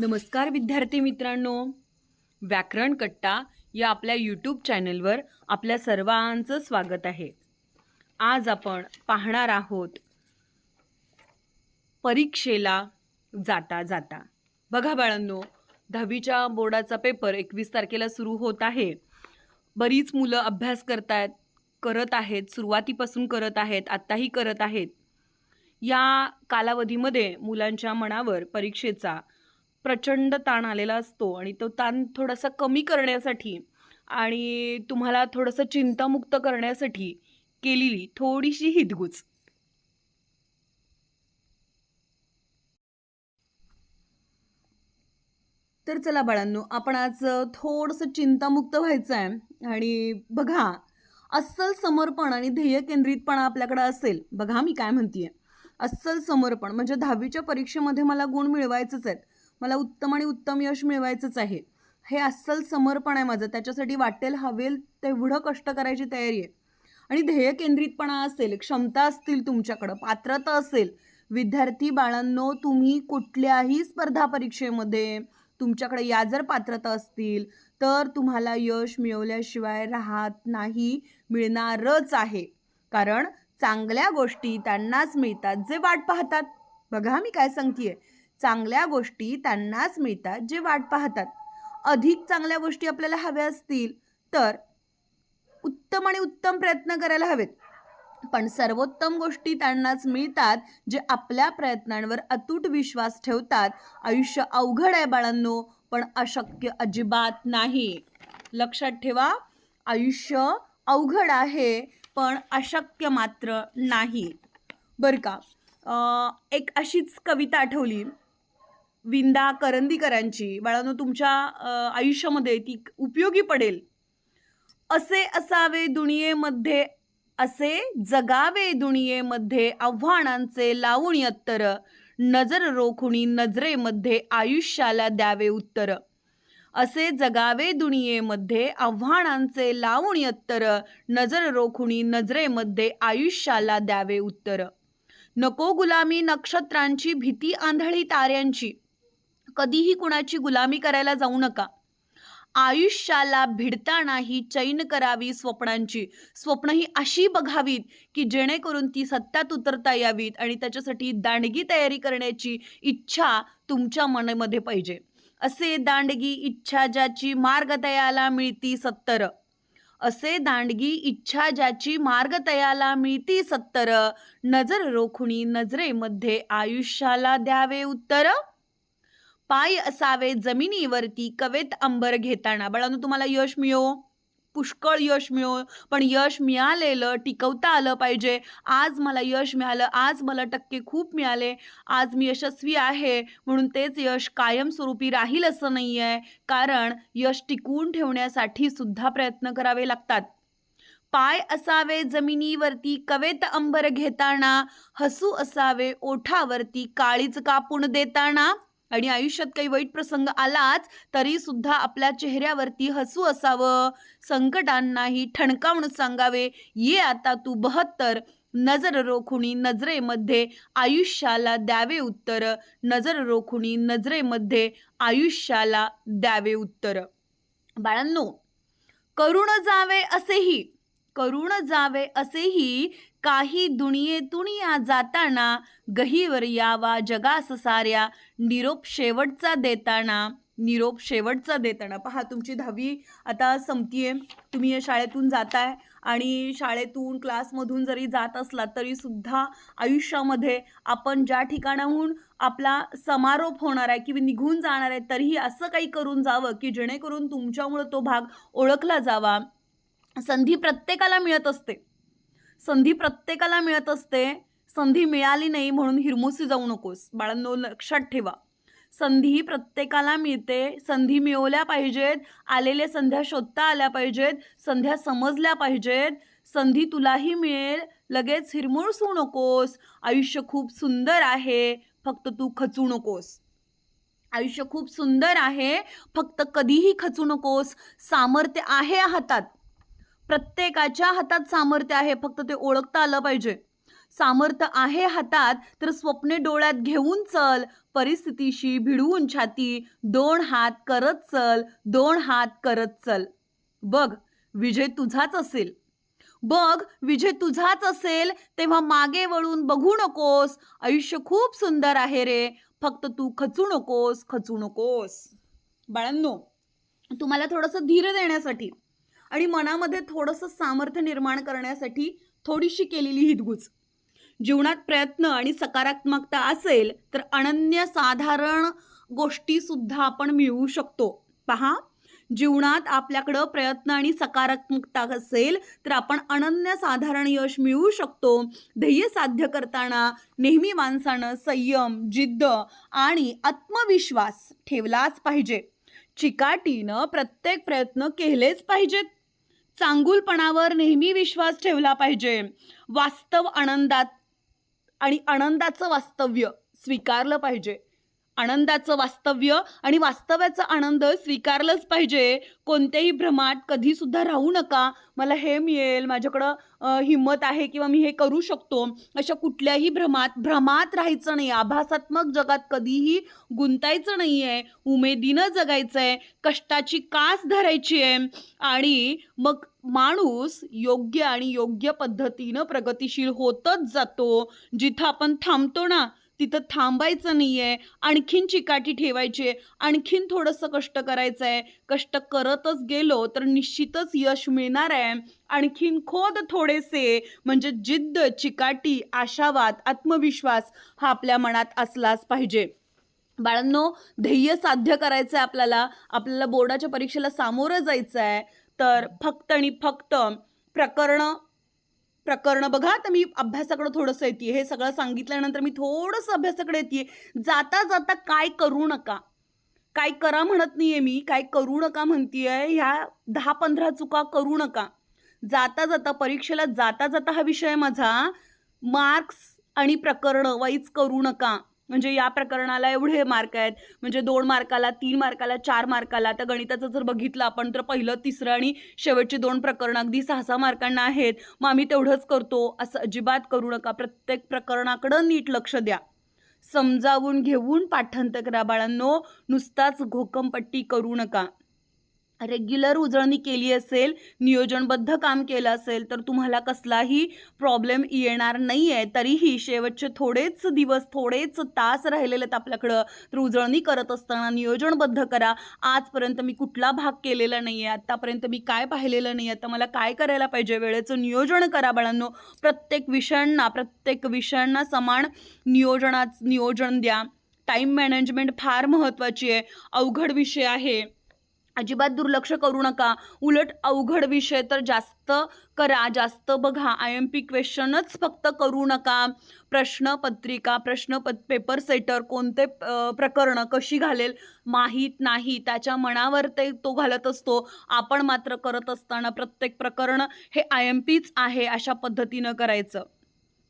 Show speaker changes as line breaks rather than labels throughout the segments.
नमस्कार विद्यार्थी मित्रांनो. व्याकरण कट्टा या आपल्या यूट्यूब चॅनलवर आपल्या सर्वांचं स्वागत आहे. आज आपण पाहणार आहोत परीक्षेला जाता जाता. बघा बाळांनो दहावीच्या बोर्डाचा पेपर एकवीस तारखेला सुरू होत आहे. बरीच मुलं अभ्यास करतायत करत आहेत सुरुवातीपासून करत आहेत आत्ताही करत आहेत. या कालावधीमध्ये मुलांच्या मनावर परीक्षेचा प्रचंड ताण आलेला असतो आणि तो ताण थोडासा कमी करण्यासाठी आणि तुम्हाला थोडंसं चिंतामुक्त करण्यासाठी केलेली थोडीशी हितगुज. तर चला बाळांनो आपण आज थोडंसं चिंतामुक्त व्हायचं आहे आणि बघा अस्सल समर्पण आणि ध्येय केंद्रितपणा आपल्याकडे असेल. बघा मी काय म्हणते अस्सल समर्पण म्हणजे दहावीच्या परीक्षेमध्ये मला गुण मिळवायचंच आहेत. मला उत्तम आणि उत्तम यश मिळवायचंच आहे. हे अस्सल समर्पण आहे माझं. त्याच्यासाठी वाटेल हवेल तेवढं कष्ट करायची तयारी आहे. आणि ध्येय केंद्रितपणा असेल क्षमता असतील तुमच्याकडं पात्रता असेल विद्यार्थी बाळांनो तुम्ही कुठल्याही स्पर्धा परीक्षेमध्ये तुमच्याकडे या जर पात्रता असतील तर तुम्हाला यश मिळवल्याशिवाय राहत नाही मिळणारच आहे. कारण चांगल्या गोष्टी त्यांनाच मिळतात जे वाट पाहतात. बघा मी काय सांगतेय. चांगल्या गोष्टी त्यांनाच मिळतात जे वाट पाहतात. अधिक चांगल्या गोष्टी आपल्याला हव्या असतील तर उत्तम आणि उत्तम प्रयत्न करायला हवेत. पण सर्वोत्तम गोष्टी त्यांनाच मिळतात जे आपल्या प्रयत्नांवर अतूट विश्वास ठेवतात. आयुष्य अवघड आहे बाळांनो पण अशक्य अजिबात नाही. लक्षात ठेवा आयुष्य अवघड आहे पण अशक्य मात्र नाही. बरं का? एक अशीच कविता आठवली. विंदा करंदीकरांची बाळांनो तुमच्या आयुष्यामध्ये ती उपयोगी पडेल. असे असावे दुनियेमध्ये असे जगावे दुनियेमध्ये आव्हानांचे लावून यत्तर नजर रोखुणी नजरेमध्ये आयुष्याला द्यावे उत्तर. असे जगावे दुनियेमध्ये आव्हानांचे लावून यत्तर नजर रोखुणी नजरेमध्ये आयुष्याला द्यावे उत्तर. नको गुलामी नक्षत्रांची भीती आंधळी ताऱ्यांची कधीही कुणाची गुलामी करायला जाऊ नका. आयुष्याला भिडतानाही चैन करावी स्वप्नांची. स्वप्न ही अशी बघावीत की जेणेकरून ती सत्यात उतरता यावीत आणि त्याच्यासाठी दांडगी तयारी करण्याची इच्छा तुमच्या मनामध्ये पाहिजे. असे दांडगी इच्छा ज्याची मार्ग तयाला मिळती सत्तर. असे दांडगी इच्छा ज्याची मार्ग तयाला मिळती सत्तर. नजर रोखुणी नजरेमध्ये आयुष्याला द्यावे उत्तर. पाय असावे जमिनीवरती कवेत अंबर घेताना. बाळांनो तुम्हाला यश मिळो. पुष्कळ यश मिळो. पण यश मिळालेलं टिकवता आलं पाहिजे. आज मला यश मिळालं. आज मला टक्के खूप मिळाले. आज मी यशस्वी आहे. म्हणून तेच यश कायमस्वरूपी राहील असं नाही आहे कारण यश टिकवून ठेवण्यासाठी सुद्धा प्रयत्न करावे लागतात. पाय असावे जमिनीवरती कवेत अंबर घेताना. हसू असावे ओठावरती काळीच कापून देताना. आणि आयुष्यात काही वाईट प्रसंग आलाच तरी सुद्धा आपल्या चेहऱ्यावरती हसू असावं. संकटांनाही ठणकावून सांगावे ये आता तू बहत्तर. नजर रोखुणी नजरेमध्ये आयुष्याला द्यावे उत्तर. नजर रोखुणी नजरेमध्ये आयुष्याला द्यावे उत्तर. बाळांनो करुण जावे असेही करून जावे असेही काही दुनियेतून या जाताना गहीवर यावा जगास साऱ्या निरोप शेवटचा देताना निरोप शेवटचा देताना. पहा तुमची दहावी आता संपतीये. तुम्ही या शाळेतून जाताय आणि शाळेतून क्लासमधून जरी जात असला तरीसुद्धा आयुष्यामध्ये आपण ज्या ठिकाणाहून आपला समारोप होणार आहे किंवा निघून जाणार आहे तरीही असं काही करून जावं की जेणेकरून तुमच्यामुळं तो भाग ओळखला जावा. संधी प्रत्येकाला मिळत असते. संधी प्रत्येकाला मिळत असते. संधी मिळाली नाही म्हणून हिरमुसी जाऊ नकोस. बाळांनो लक्षात ठेवा. संधी प्रत्येकाला मिळते. संधी मिळवल्या पाहिजेत. आलेल्या संध्या शोधता आल्या पाहिजेत. संध्या समजल्या पाहिजेत. संधी तुलाही मिळेल. लगेच हिरमुळसू नकोस. आयुष्य खूप सुंदर आहे. फक्त तू खचू नकोस. आयुष्य खूप सुंदर आहे. फक्त कधीही खचू नकोस. सामर्थ्य आहे हातात. प्रत्येकाच्या हातात सामर्थ्य आहे. फक्त ते ओळखता आलं पाहिजे. सामर्थ्य आहे हातात तर स्वप्ने डोळ्यात घेऊन चल. परिस्थितीशी भिडवून छाती दोन हात करत चल दोन हात करत चल. बघ विजय तुझाच असेल. बघ विजय तुझाच असेल. तेव्हा मागे वळून बघू नकोस. आयुष्य खूप सुंदर आहे रे. फक्त तू खचू नकोस खचू नकोस. बाळांनो तुम्हाला थोडंसं धीर देण्यासाठी आणि मनामध्ये थोडंसं सामर्थ्य निर्माण करण्यासाठी थोडीशी केलेली हितगुज जीवनात प्रयत्न आणि सकारात्मकता असेल तर अनन्यसाधारण गोष्टीसुद्धा आपण मिळवू शकतो. पहा जीवनात आपल्याकडं प्रयत्न आणि सकारात्मकता असेल तर आपण अनन्यसाधारण यश मिळवू शकतो. ध्येय साध्य करताना नेहमी माणसानं संयम जिद्द आणि आत्मविश्वास ठेवलाच पाहिजे. चिकाटीनं प्रत्येक प्रयत्न केलेच पाहिजेत. चांगुलपणावर नेहमी विश्वास ठेवला पाहिजे. वास्तव आनंदात आणि आनंदाचं वास्तव्य स्वीकारलं पाहिजे. आनंदाचं वास्तव्य आणि वास्तव्याचा आनंद स्वीकारलंच पाहिजे. कोणत्याही भ्रमात कधीसुद्धा राहू नका. मला हे मिळेल. माझ्याकडं हिंमत आहे किंवा मी हे करू शकतो. अशा कुठल्याही भ्रमात भ्रमात राहायचं नाही. आभासात्मक जगात कधीही गुंतायचं नाही आहे उमेदीनं जगायचं आहे कष्टाची कास धरायची आहे. आणि मग माणूस योग्य आणि योग्य पद्धतीनं प्रगतिशील होतच जातो. जिथं आपण थांबतो ना तिथं थांबायचं नाही आहे आणखीन चिकाटी ठेवायची. आहे आणखीन थोडंसं कष्ट करायचं आहे कष्ट करतच गेलो तर निश्चितच यश मिळणार आहे आणखीन खोद थोडेसे म्हणजे जिद्द चिकाटी आशावाद आत्मविश्वास हा आपल्या मनात असलाच पाहिजे. बाळांनो ध्येय साध्य करायचं आहे आपल्याला. आपल्याला बोर्डाच्या परीक्षेला सामोरं जायचं आहे तर फक्त आणि फक्त प्रकरणं प्रकरणं. बघा तर मी अभ्यासाकडे थोडंसं येते हे सगळं सांगितल्यानंतर मी थोडंसं अभ्यासाकडे येते जाता जाता काय करू नका. काय करा म्हणत नाही आहे मी. काय करू नका म्हणतीये. ह्या दहा पंधरा चुका करू नका. जाता जाता परीक्षेला जाता जाता हा विषय माझा. मार्क्स आणि प्रकरणं वाईज करू नका. म्हणजे या प्रकरणाला एवढे मार्क आहेत. म्हणजे दोन मार्काला तीन मार्काला चार मार्काला आता गणिताचं जर बघितलं आपण तर पहिलं तिसरं आणि शेवटची दोन प्रकरणं अगदी सहा सहा मार्कांना आहेत. मग आम्ही तेवढंच करतो. असं अजिबात करू नका. प्रत्येक प्रकरणाकडं नीट लक्ष द्या. समजावून घेऊन पाठांत करा बाळांनो. नुसताच घोकमपट्टी करू नका. रेग्युलर उजळणी केली असेल नियोजनबद्ध काम केलं असेल तर तुम्हाला कसलाही प्रॉब्लेम येणार नाही आहे तरीही शेवटचे थोडेच दिवस थोडेच तास राहिलेले आहेत आपल्याकडं. तर उजळणी करत असताना नियोजनबद्ध करा. आजपर्यंत मी कुठला भाग केलेला नाही आहे आत्तापर्यंत मी काय पाहिलेलं नाही आहे तर मला काय करायला पाहिजे? वेळेचं नियोजन करा बाळांनो. प्रत्येक विषयांना प्रत्येक विषयांना समान नियोजनाच नियोजन द्या. टाईम मॅनेजमेंट फार महत्त्वाची आहे. अवघड विषय आहे. अजिबात दुर्लक्ष करू नका. उलट अवघड विषय तर जास्त करा जास्त बघा. आय एम पी क्वेश्चनच फक्त करू नका. प्रश्नपत्रिका प्रश्न प पेपर सेटर कोणते प्रकरणं कशी घालेल? माहीत नाही. त्याच्या मनावर ते तो घालत असतो. आपण मात्र करत असताना प्रत्येक प्रकरण हे आय एम पीच आहे अशा पद्धतीनं करायचं.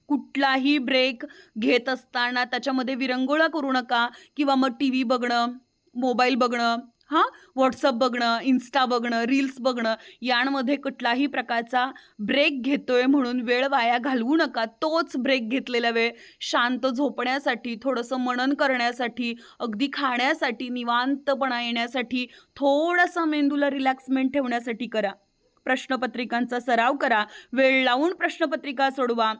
कुठलाही ब्रेक घेत असताना त्याच्यामध्ये विरंगुळा करू नका किंवा मग टी व्ही बघणं मोबाईल बघणं हां? व्हॉट्सअप बघणं इन्स्टा बघणं रील्स बघणं यांमध्ये कुठलाही प्रकारचा ब्रेक घेतोय म्हणून वेळ वाया घालवू नका. तोच ब्रेक घेतलेला वेळ शांत झोपण्यासाठी थोडंसं मनन करण्यासाठी अगदी खाण्यासाठी निवांतपणा येण्यासाठी थोडासा मेंदूला रिलॅक्समेंट ठेवण्यासाठी करा. प्रश्नपत्रिकांचा सराव करा. वेळ लावून प्रश्नपत्रिका सोडवा.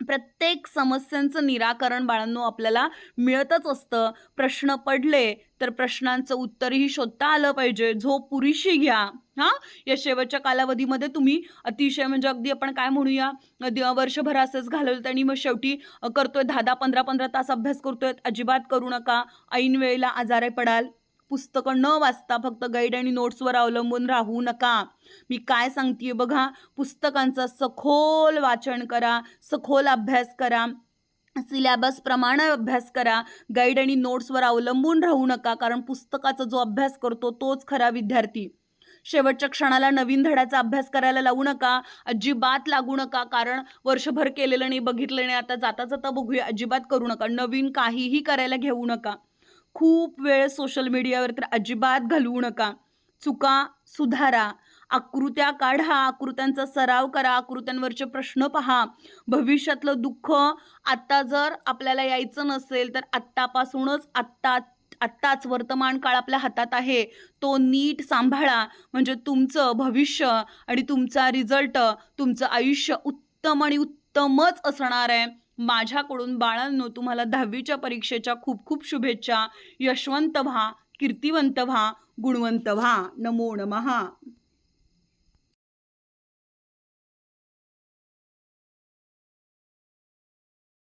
प्रत्येक समस्यांचं निराकरण बाळांनो आपल्याला मिळतच असतं. प्रश्न पडले तर प्रश्नांचं उत्तरही शोधता आलं पाहिजे. झोप पुरीशी घ्या. हां? या शेवटच्या कालावधीमध्ये तुम्ही अतिशय म्हणजे अगदी आपण काय म्हणूया? वर्षभर असंच घालवलं आणि मग शेवटी करतोय दहा दहा पंधरा पंधरा तास अभ्यास करतोय. अजिबात करू नका. ऐन वेळेला आजारे पडाल. पुस्तकं न वाचता फक्त गाईड आणि नोट्सवर अवलंबून राहू नका. मी काय सांगते बघा पुस्तकांचं सखोल वाचन करा सखोल अभ्यास करा सिलॅबसप्रमाणे अभ्यास करा गाईड आणि नोट्सवर अवलंबून राहू नका कारण पुस्तकाचा जो अभ्यास करतो तोच खरा विद्यार्थी. शेवटच्या क्षणाला नवीन धड्याचा अभ्यास करायला लावू नका अजिबात लागू नका कारण वर्षभर केलेलं नाही बघितलं नाही आता जाता जाता बघूया अजिबात करू नका नवीन काहीही करायला घेऊ नका. खूप वेळ सोशल मीडियावर तर अजिबात घालवू नका. चुका सुधारा. आकृत्या काढा आकृत्यांचा सराव करा आकृत्यांवरचे प्रश्न पहा. भविष्यातलं दुःख आत्ता जर आपल्याला यायचं नसेल तर आत्तापासूनच आत्ता आत्ताच वर्तमान काळ आपल्या हातात आहे. तो नीट सांभाळा. म्हणजे तुमचं भविष्य आणि तुमचा रिझल्ट तुमचं आयुष्य उत्तम आणि उत्तमच असणार आहे. माझ्याकडून बाळांनो तुम्हाला दहावीच्या परीक्षेच्या खूप खूप शुभेच्छा. यशवंत व्हा कीर्तिवंत व्हा गुणवंत व्हा. नमो नमहा